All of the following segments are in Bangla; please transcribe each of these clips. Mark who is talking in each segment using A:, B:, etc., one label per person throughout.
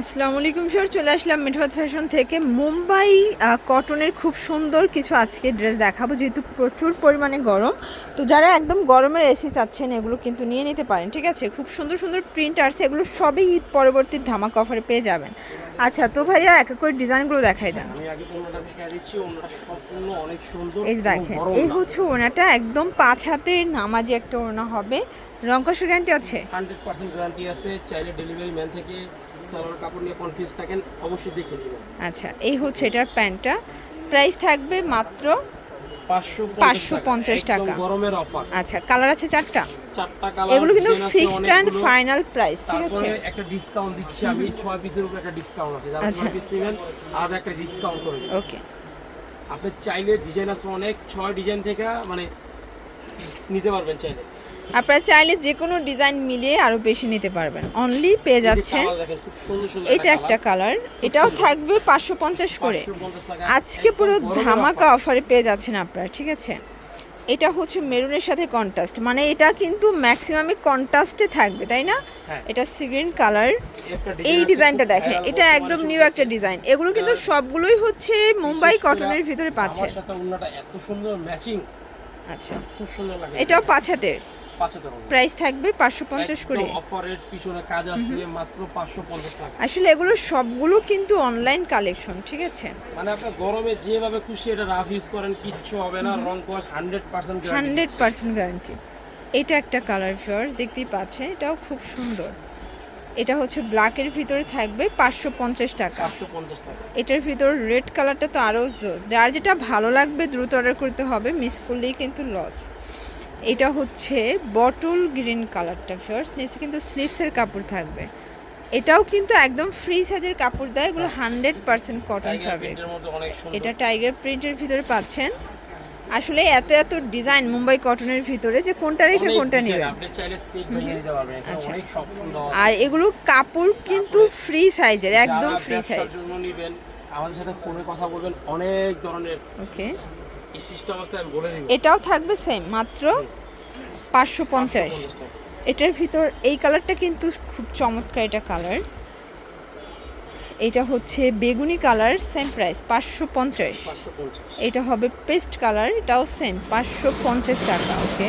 A: আসসালামু আলাইকুম স্যার চলে আসলাম মিঠবাদ ফ্যাশন থেকে। মুম্বাই কটনের খুব সুন্দর কিছু আজকে ড্রেস দেখাবো যেহেতু প্রচুর পরিমাণে গরম। তো যারা একদম গরমের এসি চাচ্ছেন এগুলো কিন্তু নিয়ে নিতে পারেন ঠিক আছে? খুব সুন্দর সুন্দর প্রিন্ট আছে এগুলো সবই ঈদ পরবর্তী ধামাক অফারে পেয়ে যাবেন। আচ্ছা তো ভাইয়া এক এক করে ডিজাইনগুলো দেখাই দেন। এই দেখেন এই হচ্ছে ওনাটা একদম পাঁচ হাতের নামাজি একটা ওনা হবে। রঙ্কশ গ্যারান্টি আছে?
B: হান্ড্রেড পার্সেন্ট গ্যারান্টি আছে। চাইলে ডেলিভারি ম্যান থেকে সালোয়ার কাপড় নিয়ে কনফিউজ থাকেন অবশ্যই দেখে নেবেন।
A: আচ্ছা এই হচ্ছে এটার প্যান্টটা। প্রাইস থাকবে মাত্র
B: পাঁচশো
A: 550 টাকা।
B: গরমের অফার
A: আচ্ছা কালার আছে চারটা?
B: চারটা কালার
A: এগুলো কিন্তু ফিক্সড ফাইনাল প্রাইস ঠিক আছে?
B: একটা ডিসকাউন্ট দিচ্ছি আমি। পিসের উপর একটা ডিসকাউন্ট আছে। যারা
A: আচ্ছা।
B: পিস নেবেন আলাদা একটা ডিসকাউন্ট করে।
A: ওকে
B: আপনি চাইলে ডিজাইন আছে অনেক। ছয় ডিজাইন থেকে মানে নিতে পারবেন চাইলে।
A: আপনারা চাইলে যে কোনো ডিজাইন মিলিয়ে আরও বেশি নিতে পারবেন। অনলি পেয়ে যাচ্ছেন। এটা একটা কালার এটাও থাকবে পাঁচশো পঞ্চাশ করে। আজকে পুরো ধামাকা অফারে পেয়ে যাচ্ছেন আপনারা ঠিক আছে? এটা হচ্ছে মেরুনের সাথে কন্ট্রাস্ট মানে এটা কিন্তু ম্যাক্সিমামই কন্ট্রাস্টে থাকবে তাই না?
B: হ্যাঁ।
A: এটা সিগ্রিন কালার এই ডিজাইনটা দেখেন এটা একদম নিউ একটা ডিজাইন এগুলো কিন্তু সবগুলোই হচ্ছে মুম্বাই কটনের ভিতরে পাচ্ছে।
B: এত সুন্দর ম্যাচিং
A: আচ্ছা।
B: খুব সুন্দর লাগে।
A: এটাও পাঁচ হাতের। প্রাইস থাকবে পাঁচশো পঞ্চাশ করে।
B: অফারের পিছনে কাজ আছে মাত্র পাঁচশো পঞ্চাশ টাকা।
A: আসলে এগুলো সবগুলো কিন্তু অনলাইন কালেকশন ঠিক আছে?
B: মানে আপনার গরমে যেভাবে খুশি এটা রাফ ইউজ করেন কিচ্ছু হবে না রং কস hundred percent
A: hundred percent guarantee এটা একটা কালার ফিওর্স দেখতেই পাচ্ছেন এটাও খুব সুন্দর। এটা হচ্ছে ব্ল্যাকের ভিতরে থাকবে পাঁচশো পঞ্চাশ টাকা। এটার ভিতর রেড কালারটা তো আরও জোর। যার যেটা ভালো লাগবে দ্রুত অর্ডার করতে হবে মিস করলেই কিন্তু লস এটা হচ্ছে বটল গ্রিন কালারটা ফার্স্ট নিচে কিন্তু স্লিভসের কাপড় থাকবে। এটাও কিন্তু একদম ফ্রি সাইজের কাপড় দেয় এগুলো হান্ড্রেড পার্সেন্ট কটন ফ্যাব্রিক এটা টাইগার প্রিন্টের ভিতরে পাচ্ছেন। আসলে এত এত ডিজাইন মুম্বাই কটনের ভিতরে যে কোনটা রেখে কোনটা নেবেন।
B: এখানে
A: আচ্ছা। আর এগুলো কাপড় কিন্তু ফ্রি সাইজের একদম ফ্রি সাইজ
B: আমাদের সাথে ফোনে কথা বলবেন অনেক ধরনের।
A: ওকে এটাও থাকবে সেম মাত্র পাঁচশো পঞ্চাশ। এটার ভিতর এই কালারটা কিন্তু খুব চমৎকার এটা কালার এটা হচ্ছে বেগুনি কালার সেম প্রাইস পাঁচশো পঞ্চাশ। এটা হবে পেস্ট কালার এটাও সেম পাঁচশো পঞ্চাশ টাকা ওকে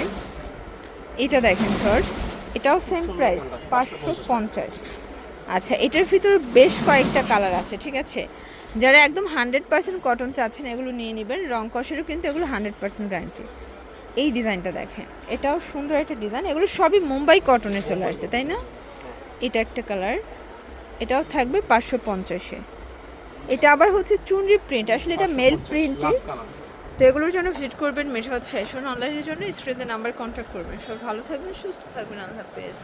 A: এটা দেখেন ফার্স্ট এটাও সেম প্রাইস পাঁচশো পঞ্চাশ। আচ্ছা এটার ভিতর বেশ কয়েকটা কালার আছে ঠিক আছে? যারা একদম হান্ড্রেড পার্সেন্ট কটন চাচ্ছেন এগুলো নিয়ে নেবেন। রং কষেরও কিন্তু এগুলো হান্ড্রেড পার্সেন্ট গ্যারান্টি এই ডিজাইনটা দেখেন। এটাও সুন্দর একটা ডিজাইন। এগুলো সবই মুম্বাই কটনে চলে আসছে তাই না? এটা একটা কালার। এটাও থাকবে পাঁচশো পঞ্চাশে। এটা আবার হচ্ছে চুনরি প্রিন্ট আসলে এটা মেল
B: 550
A: প্রিন্টই
B: last color।
A: তো এগুলোর জন্য ভিজিট করবেন মেঠোয়াত ফ্যাশন অনলাইনের জন্য। স্ক্রিনে নাম্বার কন্ট্যাক্ট করবেন। সব ভালো থাকবেন সুস্থ থাকবেন। আল্লাহ হাফেজ।